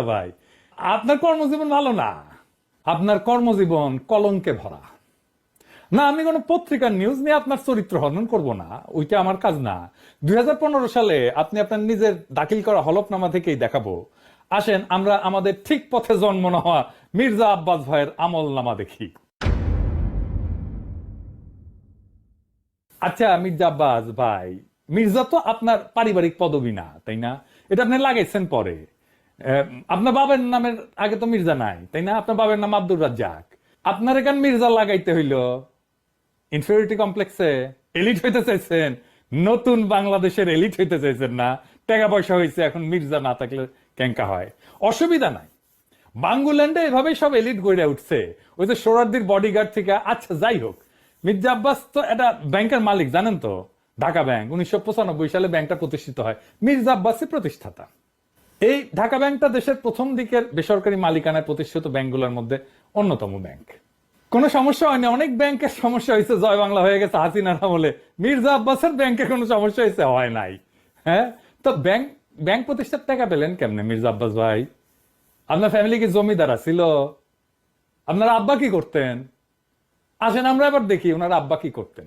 ভাই। আপনার কর্মজীবন ভালো না? আপনার কর্মজীবন কলঙ্কে ভরা। না, আমি কোনো পত্রিকার নিউজ নিয়ে আপনার চরিত্র হনন করব না। ওইটা আমার কাজ না। দুই সালে আপনি আপনার নিজের দাখিল করা হলফনামা থেকেই দেখাবো। আসেন, আমরা আমাদের ঠিক পথে জন্ম না হওয়া মির্জা আব্বাস ভাইয়ের আমল নামা দেখি। আচ্ছা মির্জা আব্বাস ভাই, মির্জা তো আপনার পারিবারিক পদবি না, তাই না? এটা আপনি লাগাইছেন পরে। আপনার বাবার নামের আগে তো মির্জা নাই, তাই না? আপনার বাবার নাম আব্দুর রাজ্জাক। আপনার এখান মির্জা লাগাইতে হইল ইনফিউরিটি কমপ্লেক্সে এলিট হইতে চাইছেন, নতুন বাংলাদেশের এলিট হইতে চাইছেন না, টাকা পয়সা হয়েছে এখন মির্জা না থাকলে ক্যাঙ্কা হয়। অসুবিধা নাই। বাঙ্গুল্যান্ডে এভাবে সব এলিট গড়ে উঠছে। ওই যে সোরারদির বডিগার্ড থেকে আচ্ছা যাই হোক। মির্জা আব্বাস তো এটা ব্যাংকের মালিক, জানেন তো? ঢাকা ব্যাংক, উনিশশো পঁচানব্বই সালে ব্যাংকটা প্রতিষ্ঠিত হয়। মির্জা আব্বাসই প্রতিষ্ঠাতা। এই ঢাকা ব্যাংকটা দেশের প্রথম দিকের বেসরকারি মালিকানায় প্রতিষ্ঠিত ব্যাংকগুলোর মধ্যে অন্যতম ব্যাংক। কোনো সমস্যা হয়নি, অনেক ব্যাংকের সমস্যা হয়েছে, জয় বাংলা হয়ে গেছে, হাসিনার আমলে। মির্জা আব্বাসের ব্যাংকের কোনো সমস্যা হয়েছে? হয় নাই। হ্যাঁ? তো ব্যাংক ব্যাংক প্রতিষ্ঠার টাকা পেলেন কেমনে মির্জা আব্বাস ভাই? আপনার ফ্যামিলি কি জমিদার ছিল আপনার আব্বা কি করতেন? আসেন, আমরা এবার দেখি ওনার আব্বা কি করতেন।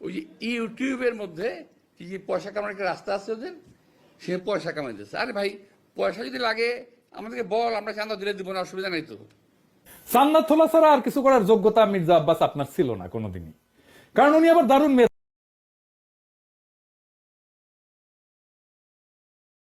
ওই যে ইউটিউবের মধ্যে কি যে পয়সা কামানোর একটা রাস্তা আছে ওদের, সে পয়সা কামাইতেছে। আরে ভাই, পয়সা যদি লাগে, আমাদেরকে বল, আমরা চান্দা দিলে দিব না, অসুবিধা নাই তো। চান্দা থোলা ছাড়া আর কিছু করার যোগ্যতা মির্জা আব্বাস আপনার ছিল না কোনোদিনই। কারণ উনি আবার দারুণ